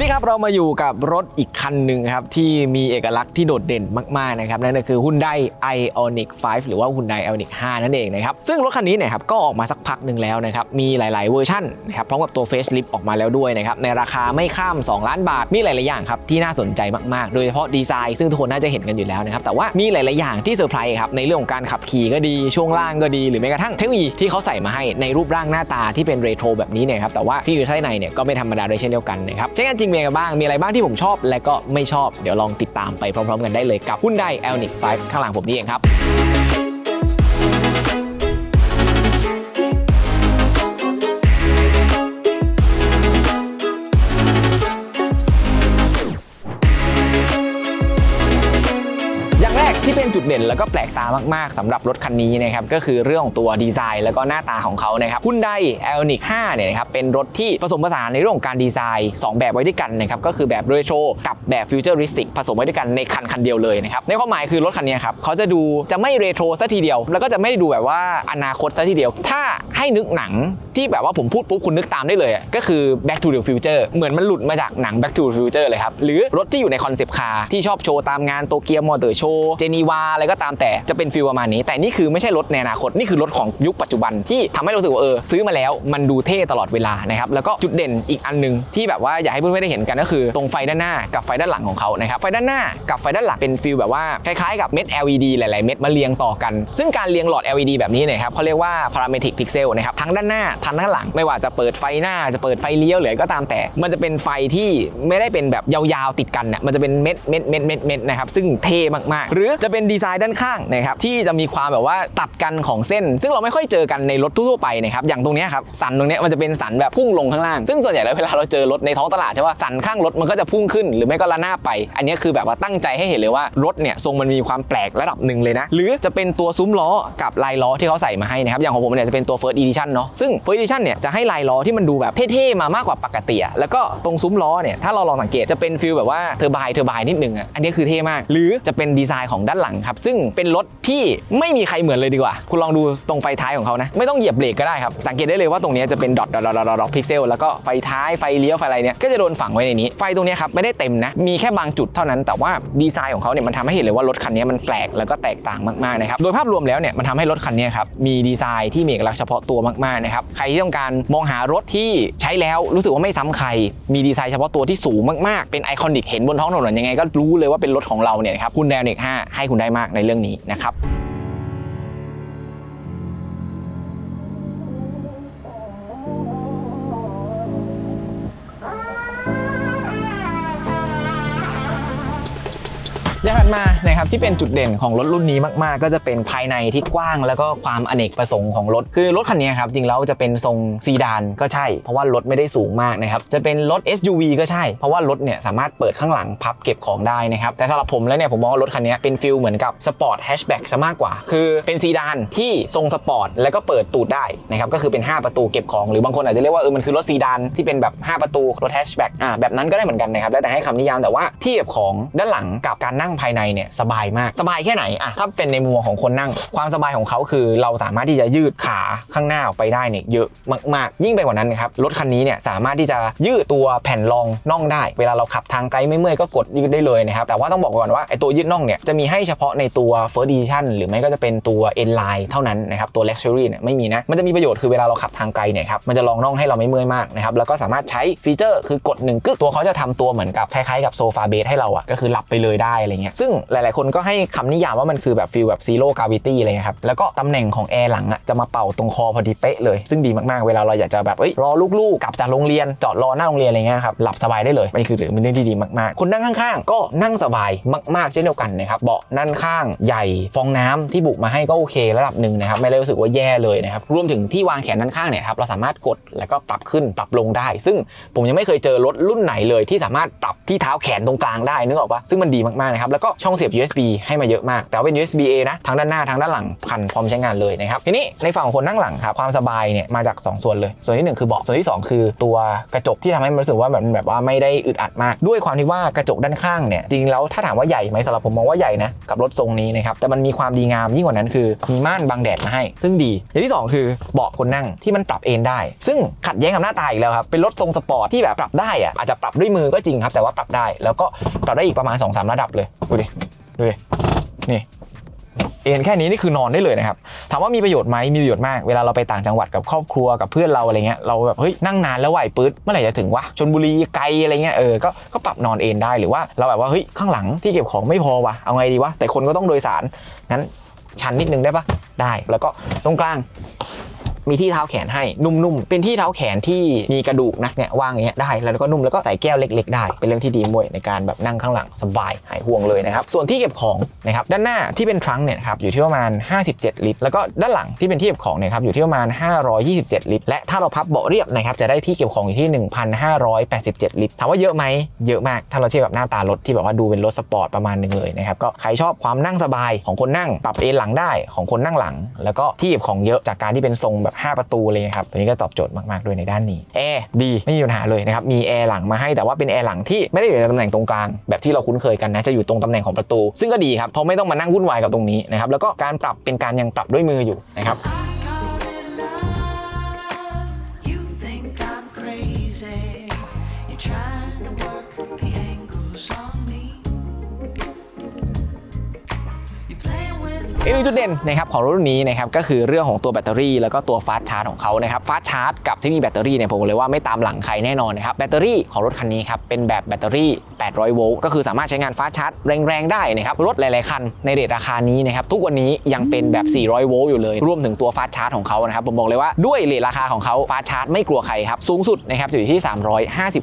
วันนี้ครับเรามาอยู่กับรถอีกคันหนึ่งครับที่มีเอกลักษณ์ที่โดดเด่นมากๆนะครับนั่นก็คือ Hyundai Ioniq 5 หรือว่า Hyundai Ioniq 5 นั่นเองนะครับซึ่งรถคันนี้เนี่ยครับก็ออกมาสักพักหนึ่งแล้วนะครับมีหลาย ๆ เวอร์ชันนะครับพร้อมกับตัว Facelift ออกมาแล้วด้วยนะครับในราคาไม่ข้าม 2 ล้านบาท มีหลาย ๆ อย่างครับที่น่าสนใจมาก ๆ โดยเฉพาะดีไซน์ซึ่งทุกคนน่าจะเห็นกันอยู่แล้วนะครับแต่ว่ามีหลาย ๆ อย่างที่เซอร์ไพรส์ครับในเรื่องของการขับขี่ก็ดีช่วงล่างก็ดี หรือแม้กระทั่งเทคโนโลยีที่เขาใส่มาให้ในรูปร่างหน้าตาที่เป็นเรโทรแบบนี้เนี่ยครับแต่ว่าที่อยู่ข้างในเนี่ยก็ไม่ธรรมดาด้วยเช่นเดียวกันนะครับใช้งานจริงเป็นยังไรบ้าง มีอะไรบ้างที่ผมชอบ และก็ไม่ชอบ เดี๋ยวลองติดตามไปพร้อมๆ กันได้เลยกับหุ้นได i o n i q 5 ข้างหลังผมนี่เองครับ จุดเด่นแล้วก็แปลกตามากๆสำหรับรถคันนี้นะครับก็คือเรื่องของตัวดีไซน์ แล้วก็หน้าตาของเขานะครับ Hyundai Ioniq 5เนี่ยนะครับเป็นรถที่ผสมผสานในเรื่องของการดีไซน์ 2 แบบไว้ด้วยกันนะครับก็คือแบบเรโทรกับแบบฟิวเจอริสติกผสมไว้ด้วยกันในคันคันเดียวเลยนะครับในความหมายคือรถคันนี้ครับเขาจะดูจะไม่เรโทรซะทีเดียว แล้วก็จะไม่ได้ดูแบบว่าอนาคตซะทีเดียว ถ้าให้นึกหนังที่แบบว่าผมพูดปุ๊บคุณนึกตามได้เลยอะก็คือ Back to the Future เหมือนมันหลุดมาจากหนัง Back to the Future เลยครับหรือรถที่อยู่ในคอนเซปต์คาร์ที่ชอบโชว์ตามงานโตเกียวมอเตอร์โชว์เจนีวาอะไรก็ตามแต่จะเป็นฟิลประมาณนี้ แต่นี่คือไม่ใช่รถในอนาคตนี่คือรถของยุคปัจจุบันที่ทำให้เรารู้สึกว่าเออซื้อมาแล้วมันดูเท่ตลอดเวลานะครับแล้วก็จุดเด่นอีกอันหนึงที่แบบว่าอยากให้เพื่อนๆได้เห็นกันก็คือ ตรงไฟด้านหน้ากับไฟด้านหลังของเขานะครับไฟด้านหน้ากับไฟด้านหลังเป็นฟิลแบบว่าคล้ายๆกับเม็ด LED หลายๆ เม็ดมาเรียงต่อกัน ซึ่งการเรียงหลอด LED แบบนี้เนี่ยครับเขาเรียกว่า parametric pixel นะครับทั้งด้านหน้าทั้งด้านหลัง ไม่ว่าจะเปิดไฟหน้าจะเปิดไฟเลี้ยวหรือก็ตามแต่ มันจะเป็นไฟที่ไม่ได้เป็นแบบยาวๆติดกันน่ะมันจะเป็นเม็ดเม็ดเม็ดเม็ดนะครับซึ่งเท่มากๆ หรือจะเป็นดีไซน์ด้านข้างนะครับที่จะมีความแบบว่าตัดกันของเส้น ซึ่งเราไม่ค่อยเจอกันในรถทั่วไปนะครับอย่างตรงนี้ครับสันตรงนี้มันจะเป็นสันแบบพุ่งลงข้างล่าง ซึ่งส่วนใหญ่แล้วเวลาเราเจอรถในท้องตลาดใช่ป่ะสันข้างรถมันก็จะพุ่งขึ้นหรือไม่ก็ละหน้าบไปอันนี้คือแบบว่าตั้งใจให้เห็นเลยว่ารถเนี่ยทรงมันมีความแปลกระดับหนึ่งเลยนะหรือจะเป็นตัวซุ้มล้อกับลายล้อที่เขาใส่มาให้นะครับอย่างของผมเนี่ยจะเป็นตัว First Edition เนาะซึ่ง First Edition เนี่ยจะให้ลายล้อที่มันดูแบบเท่ๆมามากกว่าปกติแล้วก็ตรงซุ้มล้อเนี่ยถ้าเราลองสังเกตจะเป็นฟิลแบบว่าเทอร์ไบเทอร์ไบนิดนึงอะอันนี้คือเท่มาก หรือจะเป็นดีไซน์ของด้านหลังครับ ซึ่งเป็นรถที่ไม่มีใครเหมือนเลยดีกว่า คุณลองดูตรงไฟท้ายของเขานะ ไม่ต้องเหยียบเบรกก็ได้ครับ สังเกตได้เลยว่าตรงนี้จะเป็นดอทดอทดอทดอทพิกเซลแล้วก็ไฟท้ายไฟเลี้ยวไฟอะไรเนี่ยก็จะโดนฝังไว้ในนี้ ไฟตรงนี้ครับไม่ได้เต็มนะ มีแค่บางจุดเท่านั้น แต่ว่าดีไซน์ของเขาเนี่ยมันทำให้เห็นเลยว่ารถคันนี้มันแปลกแล้วก็แตกต่างมากๆนะครับ โดยภาพรวมแล้วเนี่ยมันทำให้รถคันนี้ครับมีดีไซน์ที่มีเอกลักษณ์เฉพาะตัวมากๆนะครับ ใครที่ต้องการมองหารถที่ใช้แล้วรู้สึกว่าไม่ซ้ำใคร มีดีไซน์เฉพาะตัวที่สูงมากๆ เป็นไอคอนิกเห็นบนท้องถนนยังไงก็รู้เลยว่าเป็นรถของเราเนี่ยครับคุณแดนเนก5ให้คุณได้มากในเรื่องนี้นะครับ อย่างถัดมานะครับที่เป็นจุดเด่นของรถรุ่นนี้มาก ๆ ก็จะเป็นภายในที่กว้าง แล้วก็ความอเนกประสงค์ของรถคือรถคันนี้ครับจริงแล้วจะเป็นทรงซีดานก็ใช่ เพราะว่ารถไม่ได้สูงมากนะครับจะเป็นรถ SUV ก็ใช่ เพราะว่ารถเนี่ยสามารถเปิดข้างหลังพับเก็บของได้นะครับแต่สำหรับผมแล้วเนี่ยผมมองว่ารถคันนี้เป็นฟิลเหมือนกับสปอร์ตแฮชแบ็กซะมากกว่า คือเป็นซีดานที่ทรงสปอร์ตแล้วก็เปิดตูดได้นะครับก็คือเป็น 5 ประตูเก็บของหรือบางคนอาจจะเรียกว่าเออมันคือรถซีดานที่เป็นแบบ 5 ประตูรถแฮชแบ็กอ่าแบบนั้นก็ได้เหมือนกันนะครับแล้วแต่ให้คำนิยามแต่ว่าที่เก็บของด้านหลังกับการนั่งภายในเนี่ยสบายมากสบายแค่ไหนอะถ้าเป็นในมุมมองของคนนั่ง ความสบายของเขาคือ เราสามารถที่จะยืดขาข้างหน้าออกไปได้เนี่ยเยอะมากๆ ยิ่งไปกว่านั้นนะครับรถคันนี้เนี่ยสามารถที่จะยืดตัวแผ่นรองน่องได้ เวลาเราขับทางไกลไม่เมื่อยก็กดยืดได้เลยนะครับแต่ว่าต้องบอกก่อนว่าไอตัวยืดน่องเนี่ยจะมีให้เฉพาะในตัว First Edition หรือไม่ก็จะเป็นตัว N Line เท่านั้นนะครับตัว Luxury เนี่ยไม่มีนะมันจะมีประโยชน์คือเวลาเราขับทางไกลเนี่ยครับมันจะรองน่องให้เราไม่เมื่อยมากนะครับแล้วก็สามารถใช้ฟีเจอร์คือกดหนึ่งกึกตัวเขาจะทำตัวเหมือนกับคล้ายๆกับโซฟาเบสให้เราอะก็คือหลับไปเลยได้อะไรเงี้ยซึ่งหลาย ๆ คนก็ให้คำนิยามว่ามันคือแบบฟีลแบบซีโร่กาวิตี้อะไรเงี้ยครับแล้วก็ตำแหน่งของแอร์หลังอะจะมาเป่าตรงคอพอดีเป๊ะเลย ซึ่งดีมาก ๆ เวลาเราอยากจะแบบเอ้ยรอลูก ๆ กลับจากโรงเรียนจอดรอหน้าโรงเรียนอะไรเงี้ยครับหลับสบายได้เลยมันคือเป็นเรื่องที่ดีมาก ๆ คนนั่งข้าง ๆ ก็นั่งสบายมาก ๆ เช่นเดียวกันนะครับเบาะนั่นข้างใหญ่ฟองน้ำที่บุกมาให้ก็โอเคระดับหนึ่งนะครับไม่ได้รู้สึกว่าแย่เลยนะครับรวมถึงที่วางแขนด้านข้างเนี่ยครับเราสามารถกดแล้วก็ปรับขึ้นปรับลงได้ ซึ่งผมยังไม่เคยเจอรถรุ่นไหนเลยที่สามารถปรับที่เท้าแขนตรงกลางได้นึกออกปะซึ่งมันดีมากๆนะครับแล้วก็ช่องเสียบ USB ให้มาเยอะมาก แต่เป็น USB A นะทั้งด้านหน้าทั้งด้านหลังพันพร้อมใช้งานเลยนะครับทีนี้ในฝั่งของคนนั่งหลังครับความสบายเนี่ยมาจาก 2 ส่วนเลย ส่วนที่ 1 คือเบาะส่วนที่ 2 คือตัวกระจกที่ทำให้มันรู้สึกว่าแบบแบบว่าไม่ได้อึดอัดมาก ด้วยความที่ว่ากระจกด้านข้างเนี่ยจริงแล้วถ้าถามว่าใหญ่ไหมสำหรับผมมองว่าใหญ่นะกับรถทรงนี้นะครับแต่มันมีความดีงามยิ่งกว่านั้นคือมีม่านบังแดดมาให้ ซึ่งดีอย่างที่สองคือเบาะคนนั่งที่มันปรับเอนได้ ซึ่งขัดแย้งกับหน้าตาอีกแล้วครับเป็นรถทรงสปอร์ตที่แบบปรับได้อะอาจจะปรับด้วยมือก็จริงครับแต่ว่าปรับได้แล้วก็ปรับได้อีกประมาณ2อสระดับเลยดูดิ ดูดิ นี่ เอนแค่นี้นี่คือนอนได้เลยนะครับ ถามว่ามีประโยชน์ไหมมีประโยชน์มาก เวลาเราไปต่างจังหวัดกับครอบครัวกับเพื่อนเราอะไรเงี้ย เราแบบเฮ้ยนั่งนานแล้วไหวปื๊ดเมื่อไหร่จะถึงวะ ชนบุรีไกลอะไรเงี้ย เออ ก็ก็ปรับนอนเอนได้ หรือว่าเราแบบว่าเฮ้ยข้างหลังที่เก็บของไม่พอวะเอาไงดีวะ แต่คนก็ต้องโดยสาร งั้นชันนิดนึงได้ปะได้ แล้วก็ตรงกลาง มีที่เท้าแขนให้นุ่มๆ เป็นที่เท้าแขนที่มีกระดูกนะเนี่ยวางอย่างเงี้ยได้ แล้วก็นุ่มแล้วก็ใส่แก้วเล็ก ๆ ได้ เป็นเรื่องที่ดีมวยในการแบบนั่งข้างหลังสบายหายห่วงเลยนะครับ ส่วนที่เก็บของนะครับด้านหน้าที่เป็นทรังก์เนี่ยครับอยู่ที่ประมาณ 57 ลิตร แล้วก็ด้านหลังที่เป็นที่เก็บของเนี่ยครับอยู่ที่ประมาณ 527 ลิตร และถ้าเราพับเบาะเรียบนะครับจะได้ที่เก็บของอยู่ที่ 1,587 ลิตรถามว่าเยอะไหมเยอะมากถ้าเราเทียบกับหน้าตารถที่แบบว่าดูเป็นรถสปอร์ตประมาณนึงเลยนะครับก็ใครชอบความนั่งสบายของคนนั่งปรับเอนหลังได้ของคนนั่งหลัง แล้วก็ที่เก็บของเยอะจากการที่เป็นทรงแบบ5 ประตูเลยครับตัวนี้ก็ตอบโจทย์มากๆด้วยในด้านนี้แอร์ดีไม่มีปัญหาเลยนะครับมีแอร์หลังมาให้แต่ว่าเป็นแอร์หลังที่ไม่ได้อยู่ในตำแหน่งตรงกลางแบบที่เราคุ้นเคยกันนะจะอยู่ตรงตำแหน่งของประตู ซึ่งก็ดีครับเพราะไม่ต้องมานั่งวุ่นวายกับตรงนี้นะครับแล้วก็การปรับเป็นการยังปรับด้วยมืออยู่นะครับ กหนึ่งจุดเด่นนะครับของรถรุ่นนี้นะครับก็คือเรื่องของตัวแบตเตอรี่ แล้วก็ตัวฟาสชาร์จของเขานะครับฟาสชาร์จกับที่มีแบตเตอรี่เนี่ยผมบอกเลยว่าไม่ตามหลังใครแน่นอนนะครับแบตเตอรี่ของรถคันนี้ครับเป็นแบบแบตเตอรี่ 800 โวลต์ก็คือสามารถใช้งานฟาสชาร์จแรงๆได้นะครับรถหลายๆคันในเรทราคานี้นะครับทุกวันนี้ยังเป็นแบบ 400 โวลต์อยู่เลยรวมถึงตัวฟาสชาร์จของเขานะครับผมบอกเลยว่าด้วยเรทราคาของเขาฟาสชาร์จไม่กลัวใครครับสูงสุดนะครับอยู่ที่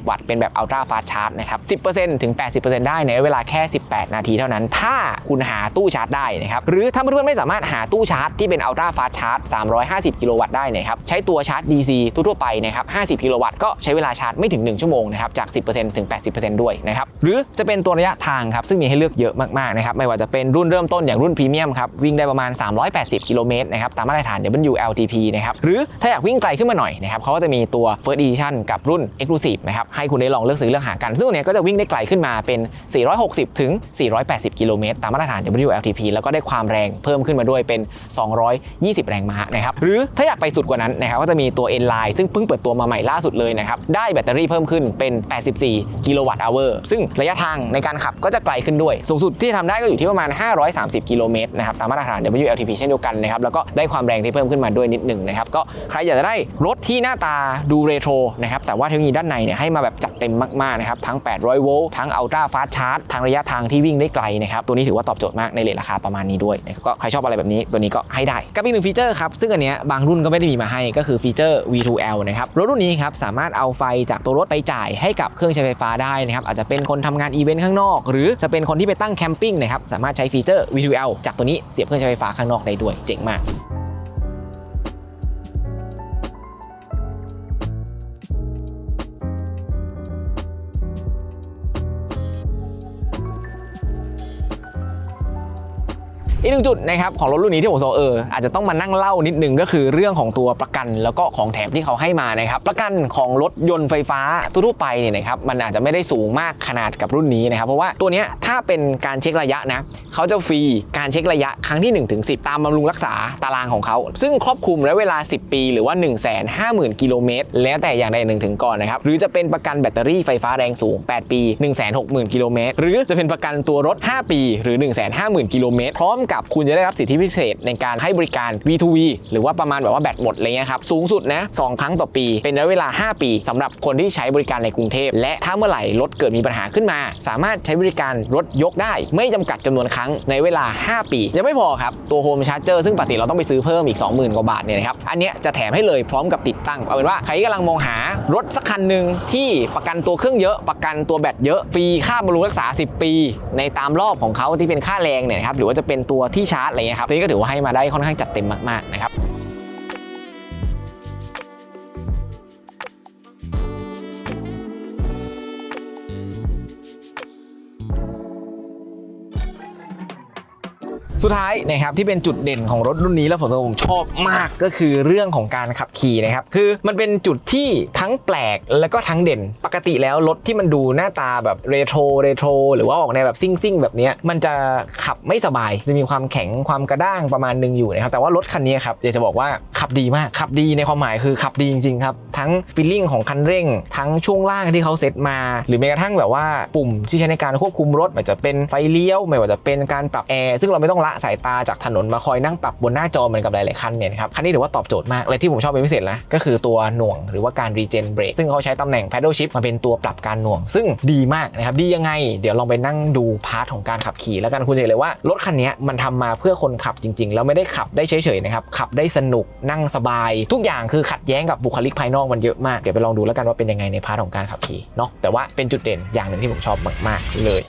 350 วัตต์เป็นแบบอัลตร้าฟาสชาร์จนะครับ10%ถึง 80%ได้ในเวลาแค่ 18 นาทีเท่านั้น ถ้าคุณหาตู้ชาร์จได้นะครับหรือถ้าพื่อนๆไม่สามารถหาตู้ชาร์จที่เป็นอัลตร้าฟาสชาร์จ350 กิโลวัตต์ได้นะครับใช้ตัวชาร์จ DC ทั่วๆไปนะครับ50 กิโลวัตต์ก็ใช้เวลาชาร์จไม่ถึง 1 ชั่วโมงนะครับจาก 10%ถึง 80%ด้วยนะครับหรือจะเป็นตัวระยะทางครับซึ่งมีให้เลือกเยอะมากๆนะครับไม่ว่าจะเป็นรุ่นเริ่มต้นอย่างรุ่นพรีเมียมครับวิ่งได้ประมาณ 380 กิโลเมตรนะครับตามมาตรฐาน WLTP นะครับหรือถ้าอยากวิ่งไกลขึ้นมาหน่อยนะครับเขาก็จะมีตัว First Edition กับรุ่น Exclusive นะครับให้คุณได้ลองเลือกซื้อเลือกหากันซึ่งตัวเนี้ยก็จะวิ่งได้ไกลขึ้นมาเป็น 460 ถึง 480 กิโลเมตรตามมาตรฐาน WLTP แล้วก็ได้ความแรงเพิ่มขึ้นมาด้วยเป็น 220 แรงม้านะครับหรือถ้าอยากไปสุดกว่านั้นนะครับก็จะมีตัว N Line ซึ่งเพิ่งเปิดตัวมาใหม่ล่าสุดเลยนะครับได้แบตเตอรี่เพิ่มขึ้นเป็น 84 กิโลวัตต์อเวอร์ซึ่งระยะทางในการขับก็จะไกลขึ้นด้วย สูงสุดที่ทำได้ก็อยู่ที่ประมาณ 530 กิโลเมตรนะครับตามมาตรฐาน WLTP เช่นเดียวกันนะครับแล้วก็ได้ความแรงที่เพิ่มขึ้นมาด้วยนิดหนึ่งนะครับก็ใครอยากจะได้รถที่หน้าตาดูเรโทรนะครับแต่ว่าเทคโนโลยีด้านในเนี่ยให้มาแบบจัดเต็มมากๆนะครับทั้ง 800 โวลต์ทั้งอัลตร้าฟาสต์ชาร์จทั้งระยะทางที่วิ่งได้ไกลนะครับตัวนี้ถือว่าตอบโจทย์มากในเรทราคาประมาณนี้ด้วยนะครับก็ใครชอบอะไรแบบนี้ตัวนี้ก็ให้ได้กับอีกหนึ่งฟีเจอร์ครับซึ่งอันเนี้ยบางรุ่นก็ไม่ได้มีมาให้ก็คือฟีเจอร์ V2L นะครับรถรุ่นนี้ครับสามารถเอาไฟจากตัวรถไปจ่ายให้กับเครื่องใช้ไฟฟ้าได้นะครับอาจจะเป็นคนทำงานอีเวนต์ข้างนอก หรือจะเป็นคนที่ไปตั้งแคมปิ้งนะครับสามารถใช้ฟีเจอร์ V2L จากตัวนี้เสียบเครื่องใช้ไฟฟ้าข้างนอกได้ด้วยเจ๋งมาก อีกหนึ่งจุดนะครับของรถรุ่นนี้ที่ผมบอกเอออาจจะต้องมานั่งเล่านิดนึงก็คือเรื่องของตัวประกันแล้วก็ของแถมที่เขาให้มานะครับประกันของรถยนต์ไฟฟ้าทั่วไปเนี่ยนะครับมันอาจจะไม่ได้สูงมากขนาดกับรุ่นนี้นะครับเพราะว่าตัวเนี้ยถ้าเป็นการเช็คระยะนะเขาจะฟรีการเช็คระยะครั้งที่1นถึงสิตามบำรุงรักษาตารางของเขา ซึ่งครอบคลุมระยะเวลา 10 ปีหรือว่า 1 5 0 0 0 0 กิโลเมตรแล้วแต่อย่างใดหนึ่งถึงก่อนนะครับหรือจะเป็นประกันแบตเตอรี่ไฟฟ้าแรงสูง 8 ปี 1 6 0 0 0 0 กิโลเมตรหรือจะเป็นประกันตัวรถ 5 ปี หรือ 1 5 0 0 0 0 กิโลเมตรพร้อมกับคุณจะได้รับสิทธิพิเศษในการให้บริการ V2V หรือว่าประมาณแบบว่าแบตหมดอะไรเงี้ยครับสูงสุดนะ2ครั้งต่อปี เป็นระยะเวลา 5 ปีสำหรับคนที่ใช้บริการในกรุงเทพ และถ้าเมื่อไหร่รถเกิดมีปัญหาขึ้นมา สามารถใช้บริการรถยกได้ ไม่จำกัดจำนวนครั้งในเวลา 5 ปี ยังไม่พอครับ ตัวโฮมชาร์จเจอร์ซึ่งปกติเราต้องไปซื้อเพิ่มอีก 20,000 กว่าบาทเนี่ยนะครับ อันเนี้ยจะแถมให้เลยพร้อมกับติดตั้ง เอาเป็นว่าใครที่กำลังมองหารถสักคันหนึ่งที่ประกันตัวเครื่องเยอะ ประกันตัวแบตเยอะ ฟรีค่าบำรุงรักษา 10 ปี ในตามรอบของเขาที่เป็นค่าแรงเนี่ยนะครับ หรือว่าจะเป็นตัวที่ชาร์จอะไรเงี้ยครับตัวนี้ก็ถือว่าให้มาได้ค่อนข้างจัดเต็มมากๆนะครับ สุดท้ายนะครับที่เป็นจุดเด่นของรถรุ่นนี้แล้วผมผมชอบมากก็คือเรื่องของการขับขี่นะครับคือมันเป็นจุดที่ทั้งแปลกแล้วก็ทั้งเด่น ปกติแล้วรถที่มันดูหน้าตาแบบเรโทรเรโทรหรือว่าออกในวแบบซิ่งซิ่งแบบนี้มันจะขับไม่สบาย จะมีความแข็งความกระด้างประมาณหนึงอยู่นะครับแต่ว่ารถคันนี้ครับอยากจะบอกว่าขับดีมากขับดีในความหมายคือขับดีจริงๆครับทั้งฟีลลิ่งของคันเร่ง ทั้งช่วงล่างที่เขาเซตมา หรือแม้กระทั่งแบบว่าปุ่มที่ใช้ในการควบคุมรถไม่ว่าจะเป็นไฟเลี้ยวไม่ว่าจะเป็นการปรับแอร์ซึ่งเราไม่ต้องละสายตาจากถนนมาคอยนั่งปรับบนหน้าจอเหมือนกับหลายๆคันเนี่ยนะครับคันนี้ถือว่าตอบโจทย์มากเลยที่ผมชอบเป็นพิเศษนะก็คือตัวหน่วงหรือว่าการรีเจนเบรกซึ่งเขาใช้ตำแหน่ง paddle shift มาเป็นตัวปรับการหน่วง ซึ่งดีมากนะครับดียังไง เดี๋ยวลองไปนั่งดูพาร์ทของการขับขี่แล้วกันคุณจะเห็นเลยว่ารถคันนี้มันทำมาเพื่อคนขับจริง ๆ แล้วไม่ได้ขับได้เฉยๆนะครับขับได้สนุกนั่งสบาย ทุกอย่างคือขัดแย้งกับบุคลิกภายนอกมันเยอะมากเดี๋ยวไปลองดูแล้วกันว่าเป็นยังไงในพาร์ทของการขับขี่เนาะแต่ว่าเป็นจุดเด่นอย่างหนึ่งที่ผมชอบมากๆเลย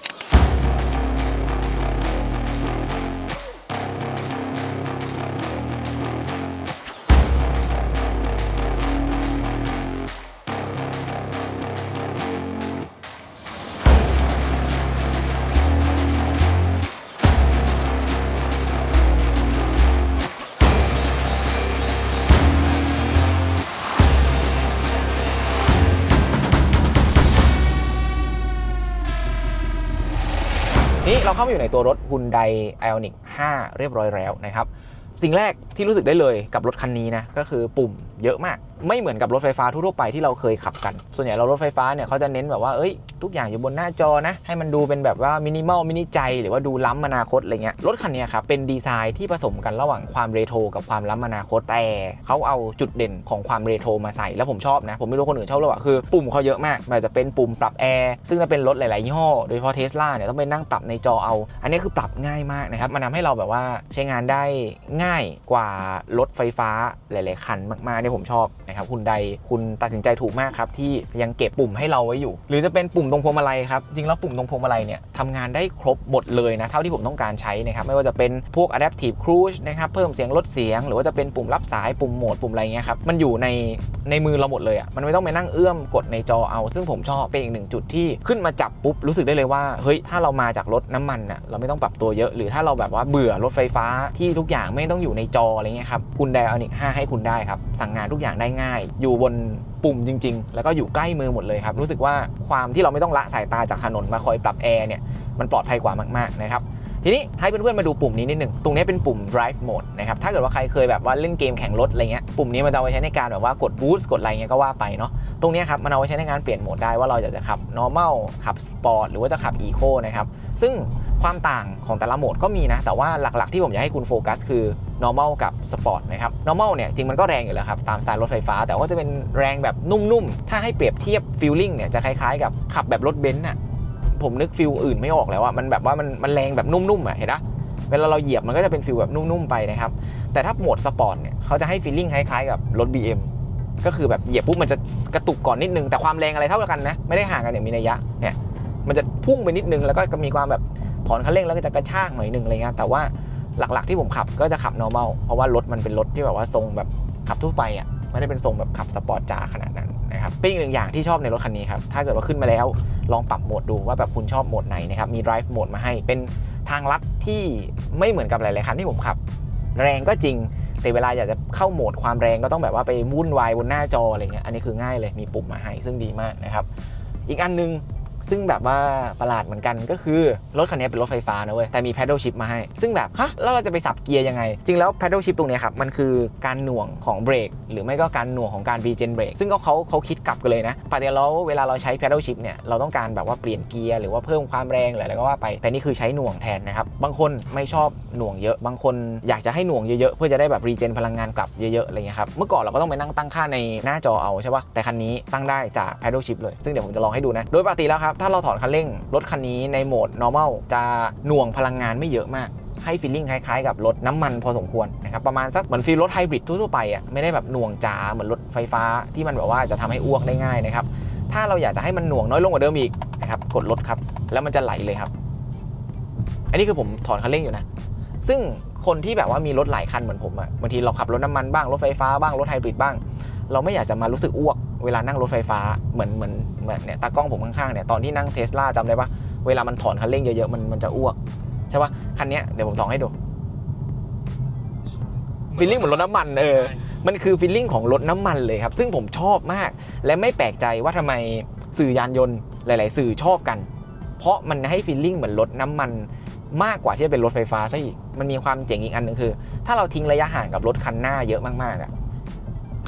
เราเข้ามาอยู่ในตัวรถ Hyundai Ioniq 5 เรียบร้อยแล้วนะครับ สิ่งแรกที่รู้สึกได้เลยกับรถคันนี้นะก็คือปุ่ม เยอะมาก ไม่เหมือนกับรถไฟฟ้าทั่วไปที่เราเคยขับกัน ส่วนใหญ่เรารถไฟฟ้าเนี่ยเขาจะเน้นแบบว่าเอ้ยทุกอย่างอยู่บนหน้าจอนะ ให้มันดูเป็นแบบว่ามินิมอลมินิใจ หรือว่าดูล้ำอนาคตอะไรเงี้ยรถคันนี้ครับเป็นดีไซน์ที่ผสมกันระหว่างความเรโทรกับความล้ำอนาคตแต่เขาเอาจุดเด่นของความเรโทรมาใส่แล้วผมชอบนะ ผมไม่รู้คนอื่นชอบหรือเปล่าคือปุ่มเขาเยอะมากไมันจะเป็นปุ่มปรับแอร์ซึ่งถ้าเป็นรถหลายๆยี่ห้อโดยเฉพาะเทสลาเนี่ยต้องไปนั่งปรับในจอเอา อันนี้คือปรับง่ายมากนะครับมันทำให้เราแบบว่าใช้งานได้ง่ายกว่ารถไฟฟ้าหลาย ๆ คันมากๆเนี่ผมชอบนะครับคุณใดคุณตัดสินใจถูกมากครับที่ยังเก็บปุ่มให้เราไว้อยู่ หรือจะเป็นปุ่มตรงพวงมาลัยครับจริงแล้วปุ่มตรงพวงมาลัยเนี่ยทำงานได้ครบหมดเลยนะเท่าที่ผมต้องการใช้นะครับไม่ว่าจะเป็นพวก adaptive cruise นะครับเพิ่มเสียงลดเสียง หรือว่าจะเป็นปุ่มรับสายปุ่มโหมดปุ่มอะไรเงี้ยครับมันอยู่ในในมือเราหมดเลยอะมันไม่ต้องไปนั่งเอื้อมกดในจอเอา ซึ่งผมชอบเป็นอีกหนึ่งจุดที่ขึ้นมาจับปุ๊บรู้สึกได้เลยว่าเฮ้ยถ้าเรามาจากรถน้ำมันอะเราไม่ต้องปรับตัวเยอะ หรือถ้าเราแบบว่าเบื่อรถไฟฟ้าที่ทุกอย่างไม่ต้องอยู่ในจออะไรเงี้ยครับคุณไดอานิก5ให้คุณได้ครับสั่งงานทุกอย่างได้ง่าย อยู่บนปุ่มจริง ๆ แล้วก็อยู่ใกล้มือหมดเลยครับ รู้สึกว่าความที่เราไม่ต้องละสายตาจากถนนมาคอยปรับแอร์เนี่ย มันปลอดภัยกว่ามากๆนะครับทีนี้ให้เพื่อนๆมาดูปุ่มนี้นิดหนึ่ง ตรงนี้เป็นปุ่ม drive mode นะครับ ถ้าเกิดว่าใครเคยแบบว่าเล่นเกมแข่งรถอะไรเงี้ย ปุ่มนี้มันจะเอาไว้ใช้ในการแบบว่ากด boost กดอะไรเงี้ยก็ว่าไปเนาะ ตรงนี้ครับมันเอาไว้ใช้ในการเปลี่ยนโหมดได้ว่าเราอยากจะขับ normal ขับ sport หรือว่าจะขับ eco นะครับ ซึ่ง ความต่างของแต่ละโหมดก็มีนะ แต่ว่าหลักๆที่ผมอยากให้คุณโฟกัสคือ normal กับ sport นะครับ normal เนี่ยจริงมันก็แรงอยู่แล้วครับตามสไตล์รถไฟฟ้า แต่ว่าจะเป็นแรงแบบนุ่มๆ ถ้าให้เปรียบเทียบ feeling เนี่ยจะคล้ายๆ กับขับแบบรถเบนซ์อะผมนึกฟิลอื่นไม่ออกแล้วอะมันแบบว่ามันมันแรงแบบนุ่มๆอะเห็นปะเวลาเราเหยียบมันก็จะเป็นฟิลแบบนุ่มๆไปนะครับแต่ถ้าโหมดสปอร์ตเนี่ยเขาจะให้ฟีลลิ่งคล้ายๆกับรถ BM ก็คือแบบเหยียบปุ๊บมันจะกระตุกก่อนนิดนึงแต่ความแรงอะไรเท่ากันนะไม่ได้ห่างกันอย่างมีนัยยะเนี่ยมันจะพุ่งไปนิดนึงแล้วก็มีความแบบ ถอนคันเร่งแล้วก็จะกระชากหน่อยนึงอะไรเงี้ยแต่ว่าหลักๆที่ผมขับก็จะขับ normal เพราะว่ารถมันเป็นรถที่แบบว่าทรงแบบขับทั่วไปอะไม่ได้เป็นทรงแบบขับสปอร์ตจ๋าขนาดนั้นนะครับเป็นอีกหนึ่งอย่างที่ชอบในรถคันนี้ครับถ้าเกิดว่าขึ้นมาแล้วลองปรับโหมดดูว่าแบบคุณชอบโหมดไหนนะครับมี drive โหมดมาให้เป็นทางลัดที่ไม่เหมือนกับหลายๆคันที่ผมขับ แรงก็จริง แต่เวลาอยากจะเข้าโหมดความแรงก็ต้องแบบว่าไปวุ่นวายบนหน้าจออะไรเงี้ยอันนี้คือง่ายเลยมีปุ่มมาให้ซึ่งดีมากนะครับอีกอันนึง ซึ่งแบบว่าประหลาดเหมือนกันก็คือ รถคันนี้เป็นรถไฟฟ้านะเว้ย แต่มี paddle shift มาให้ ซึ่งแบบ ฮะ แล้วเราจะไปสับเกียร์ยังไง จริงแล้ว paddle shift ตรงนี้ครับ มันคือการหน่วงของเบรกหรือไม่ก็การหน่วงของการ regen brake ซึ่งเขาเขาเขาคิดกลับกันเลยนะปกติแล้วเวลาเราใช้ paddle shift เนี่ยเราต้องการแบบว่าเปลี่ยนเกียร์หรือว่าเพิ่มความแรงหรืออะไรก็ว่าไป แต่นี่คือใช้หน่วงแทนนะครับบางคนไม่ชอบหน่วงเยอะ บางคนอยากจะให้หน่วงเยอะๆเพื่อจะได้แบบ regen พลังงานกลับเยอะๆอะไรเงี้ยครับเมื่อก่อนเราก็ต้องไปนั่งตั้งค่าในหน้าจอเอาใช่ปะแต่คันนี้ตั้งได้จาก paddle shift เลยซึ่งเดี๋ยวผมจะลองให้ดูนะโดยปกติแล้วครับถ้าเราถอนคันเร่ง รถคันนี้ในโหมด normal จะหน่วงพลังงานไม่เยอะมาก ให้ฟีลลิ่งคล้ายๆ กับรถน้ำมันพอสมควรนะครับ ประมาณสักเหมือนฟีลรถไฮบริดทั่วๆไปอะไม่ได้แบบหน่วงจ๋าเหมือนรถไฟฟ้าที่มันแบบว่าจะทำให้อ้วกได้ง่ายนะครับถ้าเราอยากจะให้มันหน่วงน้อยลงกว่าเดิมอีกนะครับกดลดครับ แล้วมันจะไหลเลยครับ อันนี้คือผมถอนคันเร่งอยู่นะ ซึ่งคนที่แบบว่ามีรถหลายคันเหมือนผมอะบางทีเราขับรถน้ำมันบ้าง รถไฟฟ้าบ้าง รถไฮบริดบ้าง เราไม่อยากจะมารู้สึกอ้วก เวลานั่งรถไฟฟ้าเหมือนเหมือนเหมือนเนี่ยตากล้องผมข้างๆเนี่ยตอนที่นั่งเทสลาจำได้ปะเวลามันถอนคันเร่งเยอะๆมันมันจะอ้วกใช่ปะคันเนี้ยเดี๋ยวผมถอนให้ดูฟีลลิ่งเหมือนรถน้ำมันเออมันคือฟีลลิ่งของรถน้ำมันเลยครับ ซึ่งผมชอบมาก และไม่แปลกใจว่าทำไมสื่อยานยนต์หลาย ๆ สื่อชอบกัน เพราะมันให้ฟีลลิ่งเหมือนรถน้ำมันมากกว่าที่จะเป็นรถไฟฟ้าซะอีก มันมีความเจ๋งอีกอันหนึงคือ ถ้าเราทิ้งระยะห่างกับรถคันหน้าเยอะมากๆอะ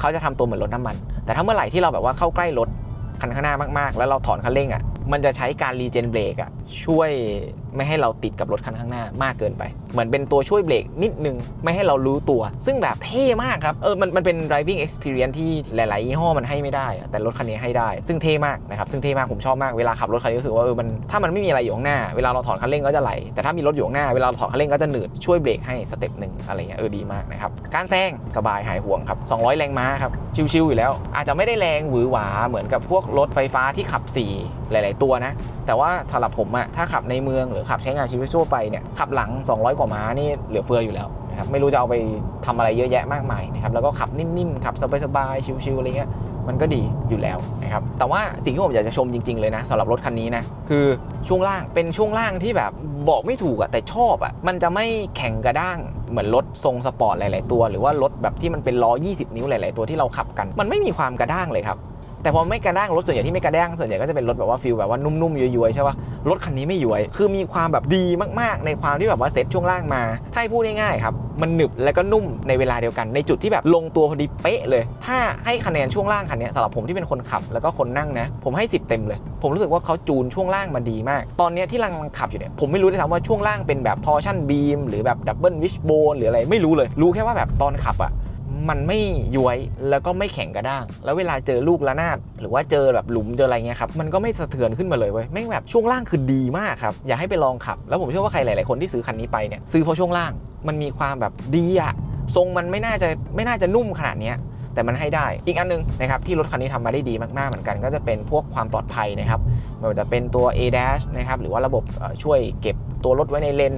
เขาจะทำตัวเหมือนรถน้ำมัน แต่ถ้าเมื่อไหร่ที่เราแบบว่าเข้าใกล้รถคันข้างหน้ามากๆ แล้วเราถอนคันเร่งอะมันจะใช้การรีเจนเบรกอะช่วย ไม่ให้เราติดกับรถคันข้างหน้ามากเกินไป เหมือนเป็นตัวช่วยเบรกนิดนึง ไม่ให้เรารู้ตัว ซึ่งแบบเท่มากครับ เออมันมันเป็น driving experience ที่หลาย ๆ ยี่ห้อมันให้ไม่ได้ แต่รถคันนี้ให้ได้ ซึ่งเท่มากนะครับ ซึ่งเท่มากผมชอบมากเวลาขับรถคันนี้รู้สึกว่าเออมันถ้ามันไม่มีอะไรอยู่ข้างหน้าเวลาเราถอนคันเร่งก็จะไหลแต่ถ้ามีรถอยู่ข้างหน้าเวลาเราถอนคันเร่งก็จะหนืดช่วยเบรกให้สเต็ปหนึ่งอะไรเงี้ยเออดีมากนะครับการแซงสบายหายห่วงครับ 200 แรงม้าครับชิวๆอยู่แล้ว อาจจะไม่ได้แรงหวือหวาเหมือนกับพวกรถไฟฟ้าที่ขับ4หลาย ๆ ตัวนะแต่ว่าสำหรับผมอะถ้าขับในเมืองหรืขับใช้งานชีวิตทั่วไปเนี่ยขับหลัง 200 กว่าม้านี่เหลือเฟืออยู่แล้วนะครับไม่รู้จะเอาไปทำอะไรเยอะแยะมากมายนะครับแล้วก็ขับนิ่มๆ ขับสบายๆชิวๆอะไรเงี้ยมันก็ดีอยู่แล้วนะครับแต่ว่าสิ่งที่ผมอยากจะชมจริง ๆ เลยนะสำหรับรถคันนี้นะคือช่วงล่างเป็นช่วงล่างที่แบบบอกไม่ถูกอะแต่ชอบอะมันจะไม่แข็งกระด้างเหมือนรถทรงสปอร์ตหลาย ๆ ตัว หรือว่ารถแบบที่มันเป็นล้อ 20 นิ้วหลาย ๆ ตัวที่เราขับกัน มันไม่มีความกระด้างเลยครับ แต่พอไม่กระด้างรถส่วนใหญ่ที่ไม่กระด้างส่วนใหญ่ก็จะเป็นรถแบบว่าฟิลแบบว่านุ่มๆย้วยๆใช่ป่ะรถคันนี้ไม่ย้วยคือมีความแบบดีมากๆ ในความที่แบบว่าเซ็ตช่วงล่างมาถ้าให้พูดง่ายๆครับมันหนึบแล้วก็นุ่มในเวลาเดียวกันในจุดที่แบบลงตัวพอดีเป๊ะเลย ถ้าให้คะแนนช่วงล่างคันนี้สำหรับผมที่เป็นคนขับแล้วก็คนนั่งนะ ผมให้ 10 เต็มเลย ผมรู้สึกว่าเขาจูนช่วงล่างมาดีมาก ตอนเนี้ยที่ลังขับอยู่เนี่ยผมไม่รู้ด้วยซ้ำว่าช่วงล่างเป็นแบบทอร์ชั่นบีมหรือแบบดับเบิลวิชโบนหรืออะไรไม่รู้เลย รู้แค่ว่าแบบตอนขับอะ มันไม่ย้วยแล้วก็ไม่แข็งกระด้าง แล้วเวลาเจอลูกระนาดหรือว่าเจอแบบหลุมเจออะไรเงี้ยครับมันก็ไม่สะเทือนขึ้นมาเลยเว้ยแม่งแบบช่วงล่างคือดีมากครับอยากให้ไปลองขับ แล้วผมเชื่อว่าใครหลาย ๆ คนที่ซื้อคันนี้ไปเนี่ยซื้อเพราะช่วงล่างมันมีความแบบดีอะทรงมันไม่น่าจะไม่น่าจะนุ่มขนาดเนี้ยแต่มันให้ได้ อีกอันนึงนะครับที่รถคันนี้ทำมาได้ดีมากๆเหมือนกัน ก็จะเป็นพวกความปลอดภัยนะครับ ไม่ว่าจะเป็นตัว A dash นะครับหรือว่าระบบช่วยเก็บตัวรถไว้ในเลน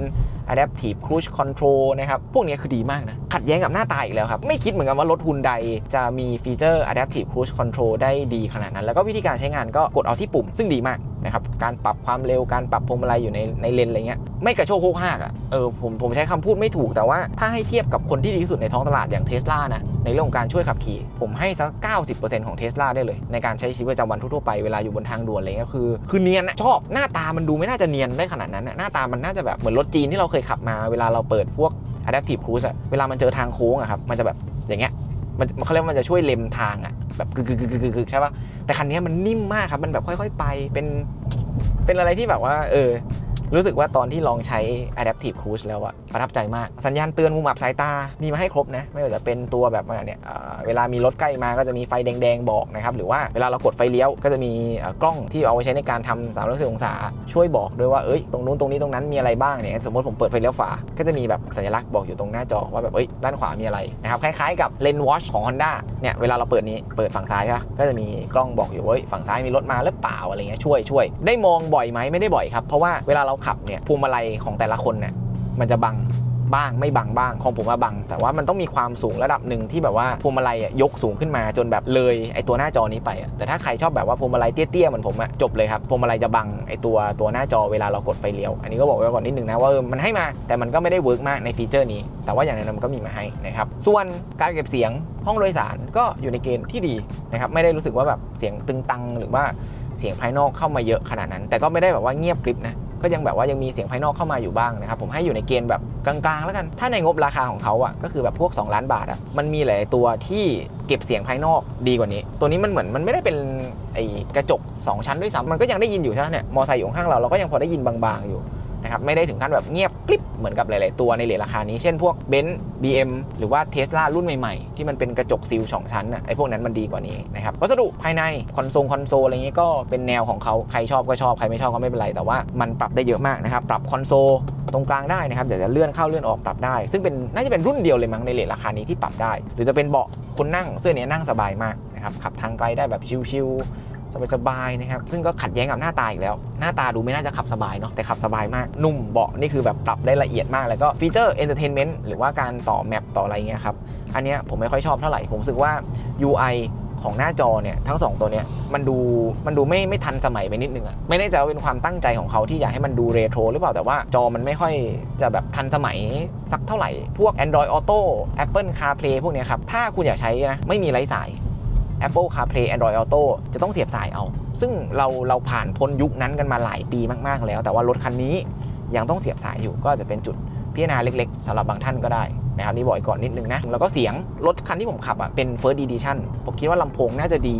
Adaptive Cruise Control นะครับ พวกนี้คือดีมากนะ ขัดแย้งกับหน้าตาอีกแล้วครับ ไม่คิดเหมือนกันว่ารถฮุนไดจะมีฟีเจอร์ Adaptive Cruise Control ได้ดีขนาดนั้น แล้วก็วิธีการใช้งานก็กดเอาที่ปุ่ม ซึ่งดีมากนะครับ การปรับความเร็ว การปรับพวงมาลัยอยู่ในในเลนอะไรเงี้ย ไม่กระโชกโคกหักอะ เออผมผมใช้คำพูดไม่ถูกแต่ว่าถ้าให้เทียบกับคนที่ดีที่สุดในท้องตลาดอย่างเทสลานะ ในเรื่องของการช่วยขับขี่ ผมให้สัก90%ของเทสลาได้เลย ในการใช้ชีวิตประจำวันทั่วไปเวลาอยู่บนทางด่วนอะไรเงี้ยคือคือเนียนนะชอบหน้าตามันดูไม่น่าจะเนียนได้ขนาดนั้นนะหน้าตามันน่าจะแบบเหมือนรถจีนที่เราเคยขับมาเวลาเราเปิดพวก Adaptive Cruise อะเวลามันเจอทางโค้งอะครับมันจะแบบอย่างเงี้ยมันเขาเรียกว่ามันจะช่วยเล็มทางอะแบบกึกกึกกึกกึกกึกใช่ปะแต่คันนี้มันนิ่มมากครับมันแบบค่อย ๆ ไปเป็นเป็นอะไรที่แบบว่า เออ รู้สึกว่าตอนที่ลองใช้ Adaptive Cruise แล้วอะประทับใจมาก สัญญาณเตือนมุมอับสายตา มีมาให้ครบนะ ไม่ว่าจะเป็นตัวแบบเนี่ยเวลามีรถใกล้มาก็จะมีไฟแดง ๆ บอกนะครับ หรือว่าเวลาเรากดไฟเลี้ยวก็จะมีกล้องที่เอาไว้ใช้ในการทำ360องศา ช่วยบอกด้วยว่าเอ้ยตรงนู้นตรงนี้ตรงนั้นมีอะไรบ้างเนี่ยสมมติผมเปิดไฟเลี้ยวฝาก็จะมีแบบสัญลักษณ์บอกอยู่ตรงหน้าจอว่าแบบเอ้ยด้านขวามีอะไรนะครับคล้ายๆกับเลนวอชของ Honda เนี่ยเวลาเราเปิดนี้เปิดฝั่งซ้ายใช่ปะก็จะมีกล้องบอกอยู่ว่าเอ้ยฝั่งซ้ายมีรถมาหรือเปล่าอะไรเงี้ยช่วยช่วยได้มองบ่อยไหมไม่ได้บ่อยครับเพราะว่าเวลาเราขับเนี่ยพวงมาลัยของแต่ละคนเนี่ยมันจะบังบ้างไม่บังบ้างของผมว่าบัง แต่ว่ามันต้องมีความสูงระดับหนึ่งที่แบบว่าพวงมาลัยยกสูงขึ้นมาจนแบบเลยไอตัวหน้าจอนี้ไปแต่ถ้าใครชอบแบบว่าพวงมาลัยเตี้ยๆเหมือนผมอะจบเลยครับพวงมาลัยจะบังไอตัวตัวหน้าจอเวลาเรากดไฟเลี้ยวอันนี้ก็บอกไว้ก่อนนิดนึงนะว่าเออมันให้มาแต่มันก็ไม่ได้เวิร์กมากในฟีเจอร์นี้ แต่ว่าอย่างนั้นมันก็มีมาให้นะครับส่วนการเก็บเสียงห้องโดยสารก็อยู่ในเกณฑ์ที่ดีนะครับไม่ได้รู้สึกว่าแบบเสียงตึงตังหรือว่าเสียงภายนอกเข้ามาเยอะขนาดนั้น แต่ก็ไม่ได้แบบว่าเงียบกริบนะ ก็ยังแบบว่ายังมีเสียงภายนอกเข้ามาอยู่บ้างนะครับผมให้อยู่ในเกณฑ์แบบกลางๆ แล้วกันถ้าในงบราคาของเขาอะก็คือแบบพวก 2 ล้านบาทอะมันมีหลายตัวที่เก็บเสียงภายนอกดีกว่านี้ ตัวนี้มันเหมือนมันไม่ได้เป็นไอ้กระจก 2 ชั้นด้วยซ้ำมันก็ยังได้ยินอยู่ใช่ไหมเนี่ยมอไซค์อยู่ข้างเราเราก็ยังพอได้ยินบางๆอยู่ นะครับไม่ได้ถึงขั้นแบบเงียบกริบเหมือนกับหลาย ๆ ตัวในเลทราคานี้ เช่นพวกเบนซ์บีเอ็มหรือว่าเทสลารุ่นใหม่ ๆ ที่มันเป็นกระจกซิลสองชั้นอะไอ้พวกนั้นมันดีกว่านี้นะครับวัสดุภายในคอนโซลคอนโซลอะไรเงี้ยก็เป็นแนวของเขาใครชอบก็ชอบใครไม่ชอบก็ไม่เป็นไร แต่ว่ามันปรับได้เยอะมากนะครับปรับคอนโซลตรงกลางได้นะครับเดี๋ยวจะเลื่อนเข้าเลื่อนออกปรับได้ ซึ่งเป็นน่าจะเป็นรุ่นเดียวเลยมั้งในเลทราคานี้ที่ปรับได้ หรือจะเป็นเบาะคนนั่งเสื้อเนี้ยนั่งสบายมากนะครับขับทางไกลได้แบบชิลๆ สบายๆนะครับ ซึ่งก็ขัดแย้งกับหน้าตาอีกแล้ว หน้าตาดูไม่น่าจะขับสบายเนาะแต่ขับสบายมาก นุ่มเบาะนี่คือแบบปรับได้ละเอียดมากแล้วก็ฟีเจอร์เอนเตอร์เทนเมนต์หรือว่าการต่อแมปต่ออะไรเงี้ยครับอันเนี้ยผมไม่ค่อยชอบเท่าไหร่ผมรู้สึกว่า UI ของหน้าจอเนี่ยทั้งสองตัวเนี้ยมันดูมันดูไม่ไม่ทันสมัยไปนิดนึงอะไม่แน่ใจว่าเป็นความตั้งใจของเขาที่อยากให้มันดูเรโทรหรือเปล่าแต่ว่าจอมันไม่ค่อยจะแบบทันสมัยสักเท่าไหร่ พวก Android Auto Apple CarPlay พวกเนี้ยครับถ้าคุณอยากใช้นะไม่มีไร้สาย Apple CarPlay Android Auto จะต้องเสียบสายเอา ซึ่งเราเราผ่านพ้นยุคนั้นกันมาหลายปีมาก ๆ แล้ว แต่ว่ารถคันนี้ยังต้องเสียบสายอยู่ก็จะเป็นจุดพิจารณาเล็ก ๆสำหรับบางท่านก็ได้นะครับนี่บอกก่อนนิดนึงนะ แล้วก็เสียง รถคันที่ผมขับอะเป็น First Edition ผมคิดว่าลำโพงน่าจะดี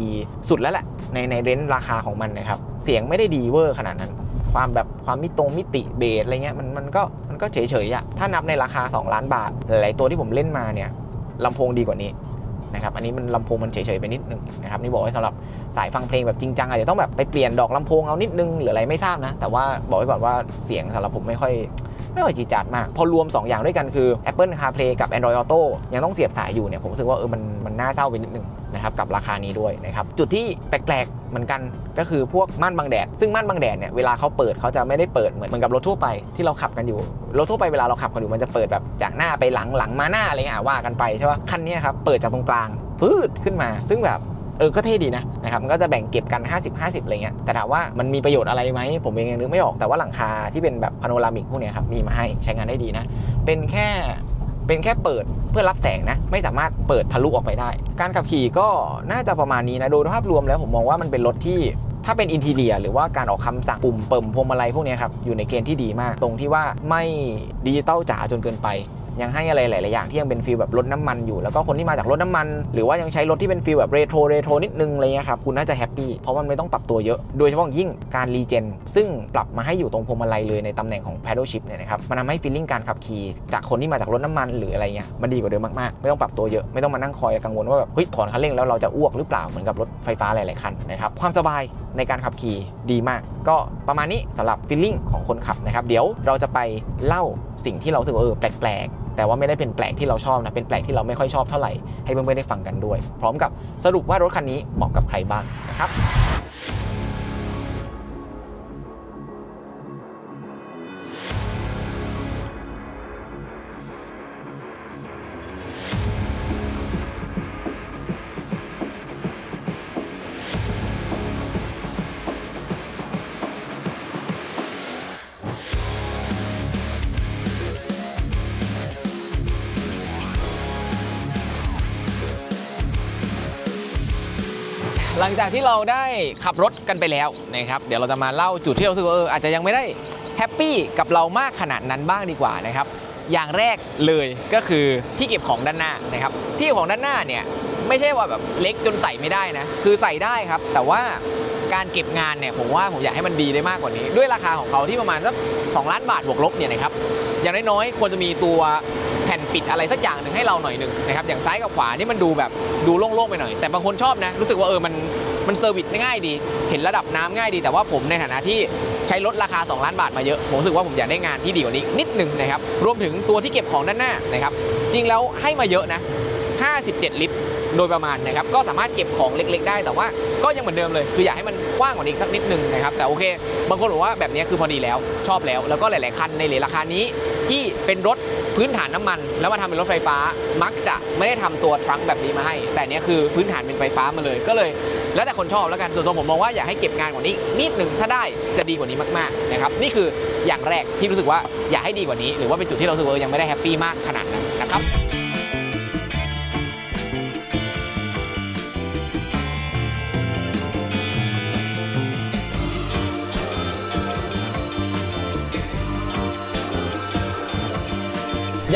สุดแล้วแหละในในเรนจ์ราคาของมันนะครับ เสียงไม่ได้ดีเวอร์ขนาดนั้น ความแบบความมิตรงมิติเบสอะไรเงี้ยมันมันก็มันก็เฉยๆอะถ้านับในราคา 2 ล้านบาท หลายตัวที่ผมเล่นมาเนี่ยลำโพงดีกว่านี้ นะครับอันนี้มันลำโพงมันเฉยๆไปนิดนึงนะครับนี่บอกไว้สำหรับสายฟังเพลงแบบจริงจังอาจจะต้องแบบไปเปลี่ยนดอกลำโพงเอานิดนึงหรืออะไรไม่ทราบนะแต่ว่าบอกไว้ก่อนว่าเสียงสำหรับผมไม่ค่อย ไม่ค่อยจีจาดมาก พอรวม 2 อย่างด้วยกันคือ Apple CarPlay กับ Android Auto ยังต้องเสียบสายอยู่เนี่ยผมรู้สึกว่าเออมันมันน่าเศร้าไปนิดนึงนะครับกับราคานี้ด้วยนะครับจุดที่แปลกๆเหมือนกันก็คือพวกม่านบังแดด ซึ่งม่านบังแดดเนี่ยเวลาเขาเปิดเขาจะไม่ได้เปิดเหมือนเหมือนกับรถทั่วไปที่เราขับกันอยู่รถทั่วไปเวลาเราขับกันอยู่มันจะเปิดแบบจากหน้าไปหลังหลังมาหน้าอะไรเงี้ยว่ากันไปใช่ป่ะคันนี้ครับเปิดจากตรงกลางปืดขึ้นมา ซึ่งแบบ เออก็เท่ดีนะนะครับมันก็จะแบ่งเก็บกัน 50 50อะไรเงี้ยแต่ถามว่ามันมีประโยชน์อะไรไหมผมเองยังนึกไม่ออกแต่ว่าหลังคาที่เป็นแบบพาโนรามิกพวกเนี้ยครับมีมาให้ใช้งานได้ดีนะเป็นแค่เป็นแค่เปิดเพื่อรับแสงนะ ไม่สามารถเปิดทะลุออกไปได้ การขับขี่ก็น่าจะประมาณนี้นะ โดยภาพรวมแล้วผมมองว่ามันเป็นรถที่ถ้าเป็นอินทีเรียหรือว่าการออกคำสั่งปุ่มเปิมพวงมาลัยพวกเนี้ยครับ อยู่ในเกณฑ์ที่ดีมาก ตรงที่ว่าไม่ดิจิตอลจ๋าจนเกินไป ยังให้อะไรหลาย ๆ อย่างที่ยังเป็นฟีลแบบรถน้ำมันอยู่ แล้วก็คนที่มาจากรถน้ำมัน หรือว่ายังใช้รถที่เป็นฟีลแบบเรโทรเรโทรนิดนึงอะไรเงี้ยครับคุณน่าจะแฮปปี้เพราะมันไม่ต้องปรับตัวเยอะ โดยเฉพาะอย่างยิ่งการรีเจนซึ่งปรับมาให้อยู่ตรงพวงมาลัยเลยในตำแหน่งของ paddle shift เนี่ยนะครับมันทำให้ฟีลลิ่งการขับขี่จากคนที่มาจากรถน้ำมันหรืออะไรเงี้ยมันดีกว่าเดิมมาก ๆ ไม่ต้องปรับตัวเยอะไม่ต้องมานั่งคอยกังวลว่าแบบเฮ้ยถอนคันเร่งแล้วเราจะอ้วกหรือเปล่าเหมือนกับรถไฟฟ้าหลาย ๆ คันนะครับความสบายในการขับขี่ดีมาก ก็ประมาณนี้สำหรับฟีลลิ่งของคนขับนะครับเดี๋ยวเราจะไปเล่าสิ่งที่เราสึกว่าเออแปลกๆ แต่ว่าไม่ได้เป็นแปลกที่เราชอบนะเป็นแปลกที่เราไม่ค่อยชอบเท่าไหร่ให้เพื่อนๆได้ฟังกันด้วย พร้อมกับสรุปว่ารถคันนี้เหมาะกับใครบ้างนะครับ ลังจากที่เราได้ขับรถกันไปแล้วนะครับเดี๋ยวเราจะมาเล่าจุดที่เราสึกว่าเอออาจจะยังไม่ได้แฮปปี้กับเรามากขนาดนั้นบ้างดีกว่านะครับอย่างแรกเลยก็คือที่เก็บของด้านหน้านะครับที่ของด้านหน้าเนี่ยไม่ใช่ว่าแบบเล็กจนใส่ไม่ได้นะคือใส่ได้ครับ แต่ว่าการเก็บงานเนี่ยผมว่าผมอยากให้มันดีได้มากกว่านี้ ด้วยราคาของเขาที่ประมาณสัก2ล้านบาทบวกลบเนี่ยนะครับอย่างน้อยๆควรจะมีตัวแผ่นปิดอะไรสักอย่างหนึ่งให้เราหน่อยหนึ่งนะครับอย่างซ้ายกับขวานี่มันดูแบบดูโล่งๆไปหน่อย แต่บางคนชอบนะรู้สึกว่าเออมัน มันเซอร์วิสง่ายดี เห็นระดับน้ำง่ายดี แต่ว่าผมในฐานะที่ใช้รถราคา 2 ล้านบาทมาเยอะ ผมรู้สึกว่าผมอยากได้งานที่ดีกว่านี้นิดหนึ่งนะครับ รวมถึงตัวที่เก็บของด้านหน้านะครับ จริงแล้วให้มาเยอะนะ 57 ลิตรโดยประมาณนะครับก็สามารถเก็บของเล็ก ๆ ได้แต่ว่าก็ยังเหมือนเดิมเลย คืออยากให้มันกว้างกว่านี้อีกสักนิดนึงนะครับแต่โอเค บางคนบอกว่าแบบนี้คือพอดีแล้วชอบแล้ว แล้วก็หลาย ๆ คันในเลทราคานี้ ที่เป็นรถพื้นฐานน้ำมัน แล้วมาทำเป็นรถไฟฟ้ามักจะไม่ได้ทำตัวทรังก์แบบนี้มาให้ แต่เนี้ยคือพื้นฐานเป็นไฟฟ้ามาเลย ก็เลย แล้วแต่คนชอบแล้วกันส่วนตัวผมมองว่าอยากให้เก็บงานกว่านี้นิดหนึ่งถ้าได้จะดีกว่านี้มากๆนะครับนี่คืออย่างแรกที่รู้สึกว่าอยากให้ดีกว่านี้ หรือว่าเป็นจุดที่เราสึกว่ายังไม่ได้แฮปปี้มากขนาดนั้นนะครับ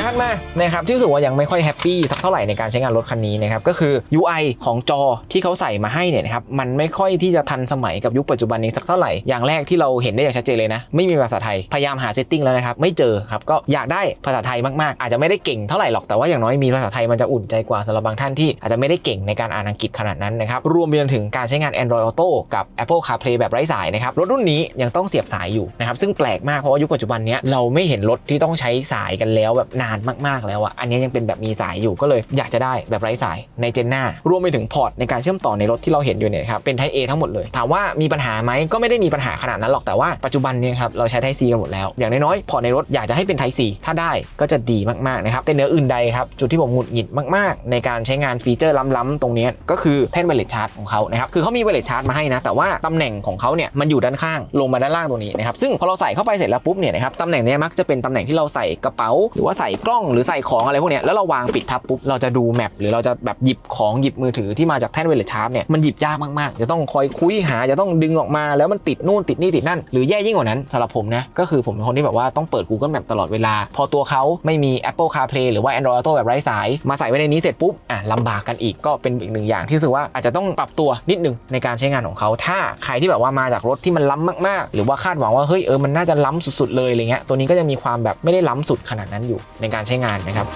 ยากมากนะครับที่รู้สึกว่ายังไม่ค่อยแฮปปี้สักเท่าไหร่ในการใช้งานรถคันนี้นะครับก็คือ UI ของจอที่เขาใส่มาให้เนี่ยนะครับมันไม่ค่อยที่จะทันสมัยกับยุคปัจจุบันนี้สักเท่าไหร่อย่างแรกที่เราเห็นได้อย่างชัดเจนเลยนะไม่มีภาษาไทยพยายามหาเซตติ้งแล้วนะครับไม่เจอครับก็อยากได้ภาษาไทยมากๆ อาจจะไม่ได้เก่งเท่าไหร่หรอกแต่ว่าอย่างน้อยมีภาษาไทยมันจะอุ่นใจกว่าสำหรับบางท่านที่อาจจะไม่ได้เก่งในการอ่านอังกฤษขนาดนั้นนะครับรวมไปจนถึงการใช้งาน Android Auto กับ Apple CarPlay แบบไร้สายนะครับรถรุ่นนี้ยังต้องเสียบสายอยู่นะครับซึ่งแปลกมากเพราะว่ายุคปัจจุบันนี้เราไม่เห็นรถที่ต้องใช้สายกันแล้วแบบนานมากๆแล้วอะอันนี้ยังเป็นแบบมีสายอยู่ก็เลยอยากจะได้แบบไร้สายในเจนหน้ารวมไปถึงพอร์ตในการเชื่อมต่อในรถที่เราเห็นอยู่เนี่ยครับเป็น Type A ทั้งหมดเลยถามว่ามีปัญหาไหมก็ไม่ได้มีปัญหาขนาดนั้นหรอกแต่ว่าปัจจุบันเนี่ยครับเราใช้ Type C กันหมดแล้ว อย่างน้อยๆพอร์ตในรถอยากจะให้เป็น Type C ถ้าได้ก็จะดีมากๆนะครับแต่เนื้ออื่นใดครับจุดที่ผมหงุดหงิดมากๆ ในการใช้งานฟีเจอร์ล้ำๆตรงนี้ก็คือแท่นไวเลสชาร์จของเขานะครับคือเขามีไวเลสชาร์จมาให้นะแต่ว่าตำแหน่งของเขาเนี่ยมันอยู่ด้านข้างลงมาด้านล่างตรงนี้นะครับซึ่งพอเราใส่เข้าไปเสร็จแล้วปุ๊บเนี่ยนะครับตำแหน่งนี้มักจะเป็นตำแหน่งที่เราใส่กระเป๋า หรือว่าใส่กล้องหรือใส่ของอะไรพวกเนี้ยแล้วเราวางปิดทับปุ๊บเราจะดูแมปหรือเราจะแบบหยิบของหยิบมือถือที่มาจากแท่นไวลชาร์จเนี่ยมันหยิบยากมากๆ จะต้องคอยคุยหาจะต้องดึงออกมา แล้วมันติดนู่นติดนี่ติดนั่น หรือแย่ยิ่งกว่านั้นสำหรับผมนะก็คือผมเป็นคนที่แบบว่าต้องเปิด Google Map ตลอดเวลา พอตัวเขาไม่มี Apple CarPlay หรือว่า Android Auto แบบไร้สายมาใส่ไว้ในนี้เสร็จปุ๊บอะลำบากกันอีกก็เป็นอีกหนึ่งอย่างที่รู้สึกว่าอาจจะต้องปรับตัวนิดนึงในการใช้งานของเขาถ้าใครที่แบบว่ามาจากรถที่มันล้ำมากๆ หรือว่าคาดหวังว่าเฮ้ยเออมันน่าจะล้ำสุดๆเลยอะไรเงี้ยตัวนี้ก็จะมีความแบบไม่ได้ล้ำสุดขนาดนั้นอยู่ในการใช้งานนะครับ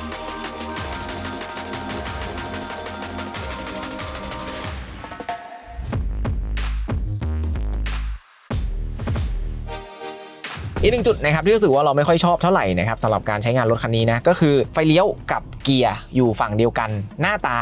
อีกหนึ่งจุดนะครับที่รู้สึกว่าเราไม่ค่อยชอบเท่าไหร่นะครับสำหรับการใช้งานรถคันนี้นะก็คือไฟเลี้ยวกับเกียร์อยู่ฝั่งเดียวกัน หน้าตา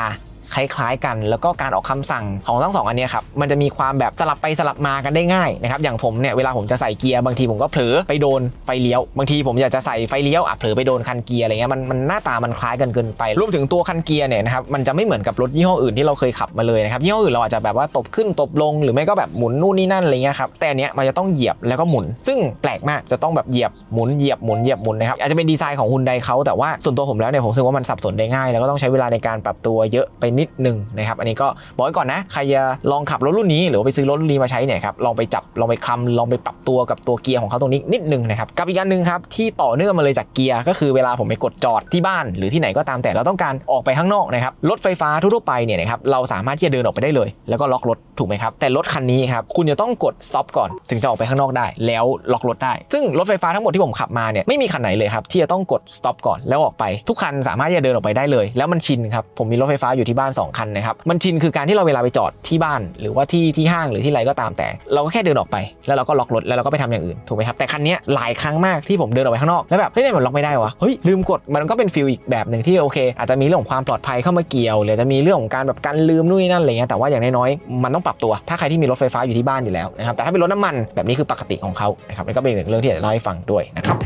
คล้ายๆกัน แล้วก็การออกคำสั่งของทั้งสองอันนี้ครับมันจะมีความแบบสลับไปสลับมากันได้ง่ายนะครับอย่างผมเนี่ยเวลาผมจะใส่เกียร์บางทีผมก็เผลอไปโดนไฟเลี้ยวบางทีผมอยากจะใส่ไฟเลี้ยวอะเผลอไปโดนคันเกียร์อะไรเงี้ยมันมันหน้าตามันคล้ายกันเกินไป รวมถึงตัวคันเกียร์เนี่ยนะครับมันจะไม่เหมือนกับรถยี่ห้ออื่นที่เราเคยขับมาเลยนะครับยี่ห้ออื่นเราอาจจะแบบว่าตบขึ้นตบลง หรือไม่ก็แบบหมุนนู่นนี่นั่นอะไรเงี้ยครับแต่อันเนี้ยมันจะต้องเหยียบแล้วก็หมุน ซึ่งแปลกมากจะต้องแบบเหยียบหมุนเหยียบหมุนเหยียบหมุนนะครับอาจจะเป็นดีไซน์ของฮุนไดเขาแต่ว่าส่วนตัวผมแล้วเนี่ยผมรู้สึกว่ามันสับสนได้ง่าย แล้วก็ต้องใช้เวลาในการปรับตัวเยอะไปนิดนึงนะครับอันนี้ก็บอกไว้ก่อนนะ ใครจะลองขับรถรุ่นนี้หรือไปซื้อรถรุ่นนี้มาใช้เนี่ยครับลองไปจับลองไปคลำลองไปปรับตัวกับตัวเกียร์ของเขาตรงนี้นิดนึงนะครับกับอีกอันหนึ่งครับที่ต่อเนื่องมาเลยจากเกียร์ก็คือเวลาผมไปกดจอดที่บ้านหรือที่ไหนก็ตามแต่เราต้องการออกไปข้างนอกนะครับรถไฟฟ้าทั่วไปเนี่ยนะครับเราสามารถที่จะเดินออกไปได้เลย แล้วก็ล็อกรถถูกไหมครับแต่รถคันนี้ครับคุณจะต้องกด stop ก่อนถึงจะออกไปข้างนอกได้ แล้วล็อกรถได้ ซึ่งรถไฟฟ้าทั้งหมดที่ผมขับมาเนี่ยไม่มีคันไหนเลยครับที่จะต้องกด stop ก่อนแล้วออกไป ทุกคันสามารถที่จะเดินออกไปได้เลย แล้วมันชินครับผมมีรถไฟฟ้าอยู่ที่บ้านสองคันนะครับ มันชินคือการที่เราเวลาไปจอดที่บ้าน หรือว่าที่ที่ห้างหรือที่ไรก็ตามแต่ เราก็แค่เดินออกไป แล้วเราก็ล็อกรถแล้วเราก็ไปทำอย่างอื่นถูกไหมครับแต่คันนี้หลายครั้งมากที่ผมเดินออกไปข้างนอกแล้วแบบเฮ้ยทำไมมันล็อกไม่ได้วะเฮ้ยลืมกดมันก็เป็นฟิลอีกแบบหนึ่งที่โอเค อาจจะมีเรื่องของความปลอดภัยเข้ามาเกี่ยวหรือจะมีเรื่องของการแบบการลืมนู่นนี่นั่นอะไรเงี้ยแต่ว่าอย่างน้อยๆมันต้องปรับตัวถ้าใครที่มีรถไฟฟ้าอยู่ที่บ้านอยู่แล้วนะครับแต่ถ้าเป็นรถน้ำมันแบบนี้คือปกติของเขานะครับนี่ก็เป็นอีกหนึ่งเรื่องที่อยากจะเล่าให้ฟังด้วยนะครับ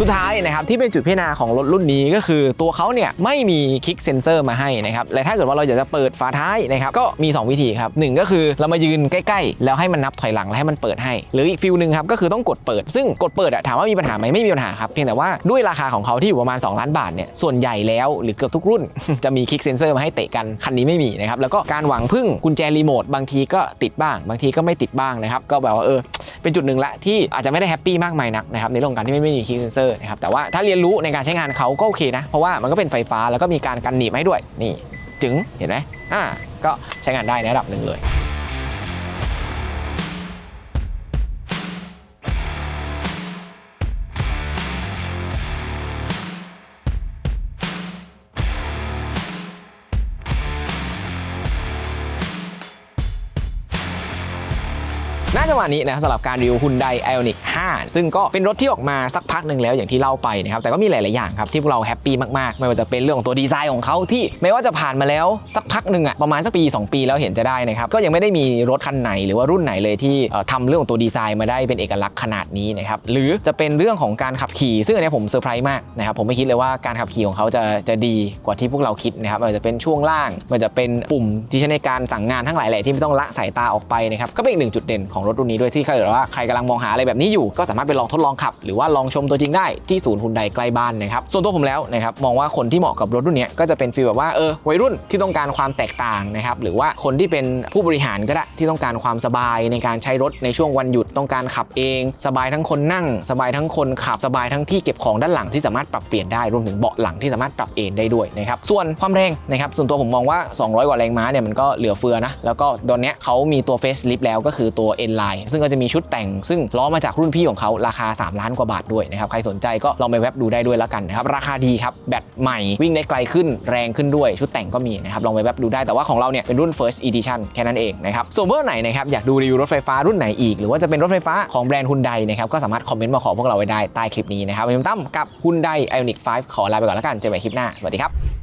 สุดท้ายนะครับที่เป็นจุดพิจารณาของรถรุ่นนี้ก็คือตัวเขาเนี่ยไม่มีคลิกเซนเซอร์มาให้นะครับและถ้าเกิดว่าเราอยากจะเปิดฝาท้ายนะครับก็มี 2 วิธีครับหนึ่งก็คือเรามายืนใกล้ๆ แล้วให้มันนับถอยหลังแล้วให้มันเปิดให้ หรืออีกฟิลหนึ่งครับก็คือต้องกดเปิด ซึ่งกดเปิดอะถามว่ามีปัญหาไหมไม่มีปัญหาครับเพียงแต่ว่าด้วยราคาของเขาที่อยู่ประมาณ 2 ล้านบาทเนี่ยส่วนใหญ่แล้วหรือเกือบทุกรุ่น จะมีคลิกเซนเซอร์มาให้เตะกันคันนี้ไม่มีนะครับแล้วก็การหวังพึ่งกุญแจรีโมทบางทีก็ติดบ้าง บางทีก็ไม่ติดบ้างนะครับก็แบบว่าเออเป็นจุดหนึ่งละที่อาจจะไม่ได้แฮปปี้มากมายนักนะครับในเรื่องการที่ไม่มีคีย์เซนเซอร์นะครับแต่ว่าถ้าเรียนรู้ในการใช้งานเขาก็โอเคนะ เพราะว่ามันก็เป็นไฟฟ้าแล้วก็มีการกันหนีบให้ด้วยนี่จึงเห็นไหมอ่าก็ใช้งานได้ในระดับหนึ่งเลย น่าจะวันนี้นะครับสำหรับการรีวิว Hyundai Ioniq 5 ซึ่งก็เป็นรถที่ออกมาสักพักหนึ่งแล้วอย่างที่เล่าไปนะครับแต่ก็มีหลาย ๆ อย่างครับที่พวกเราแฮปปี้มาก ๆ ไม่ว่าจะเป็นเรื่องของตัวดีไซน์ของเขาที่ไม่ว่าจะผ่านมาแล้วสักพักหนึ่งอะประมาณสักปี 2 ปีแล้วเห็นจะได้นะครับก็ยังไม่ได้มีรถคันไหนหรือว่ารุ่นไหนเลยที่เอ่อทำเรื่องของตัวดีไซน์มาได้เป็นเอกลักษณ์ขนาดนี้นะครับหรือจะเป็นเรื่องของการขับขี่ ซึ่งอันนี้ผมเซอร์ไพรส์มากนะครับผมไม่คิดเลยว่าการขับขี่ของเขาจะจะดีกว่าที่พวกเราคิดนะครับมันจะเป็นช่วงล่างมันจะเป็นปุ่มที่ใช้ในการสั่งงานทั้งหลายแหละที่ไม่ต้องละสายตาออกไปนะครับก็เป็นอีกหนึ่งจุดเด่นของรถรุ่นนี้ด้วยที่ถ้าเกิดว่าใครกำลังมองหาอะไรแบบนี้อยู่ ก็สามารถไปลองทดลองขับ หรือว่าลองชมตัวจริงได้ที่ศูนย์ฮุนไดใกล้บ้านนะครับส่วนตัวผมแล้วนะครับมองว่าคนที่เหมาะกับรถรุ่นเนี้ยก็จะเป็นฟีลแบบว่าเออวัยรุ่นที่ต้องการความแตกต่างนะครับหรือว่าคนที่เป็นผู้บริหารก็ได้ที่ต้องการความสบายในการใช้รถในช่วงวันหยุดต้องการขับเอง สบายทั้งคนนั่ง สบายทั้งคนขับสบายทั้งที่เก็บของด้านหลังที่สามารถปรับเปลี่ยนได้รวมถึงเบาะหลังที่สามารถปรับเอนได้ด้วยนะครับส่วนความแรงนะครับส่วนตัวผมมองว่า 200 กว่าแรงม้าเนี่ยมันก็เหลือเฟือนะแล้วก็ตอนนี้เขามีตัวเฟซลิฟแล้วก็คือตัว N ไลน์ซึ่งก็จะมีชุดแต่ง ซึ่งล้อมาจากรุ่นพี่ของเขาราคา 3 ล้านกว่าบาทด้วยนะครับใครสนใจก็ลองไปแวบดูได้ด้วยแล้วกันนะครับราคาดีครับแบตใหม่วิ่งได้ไกลขึ้นแรงขึ้นด้วยชุดแต่งก็มีนะครับลองไปแวบดูได้แต่ว่าของเราเนี่ยเป็นรุ่น first edition แค่นั้นเองนะครับส่วนเมื่อไหนนะครับอยากดูรีวิวรถไฟฟ้ารุ่นไหนอีก หรือว่าจะเป็นรถไฟฟ้าของแบรนด์ฮุนไดนะครับก็สามารถคอมเมนต์มาขอพวกเราไว้ได้ใต้คลิปนี้นะครับผมตั้มกับฮุนได Ioniq 5ขอลาไปก่อนแล้วกันเจอกันใหม่คลิปหน้าสวัสดีครับ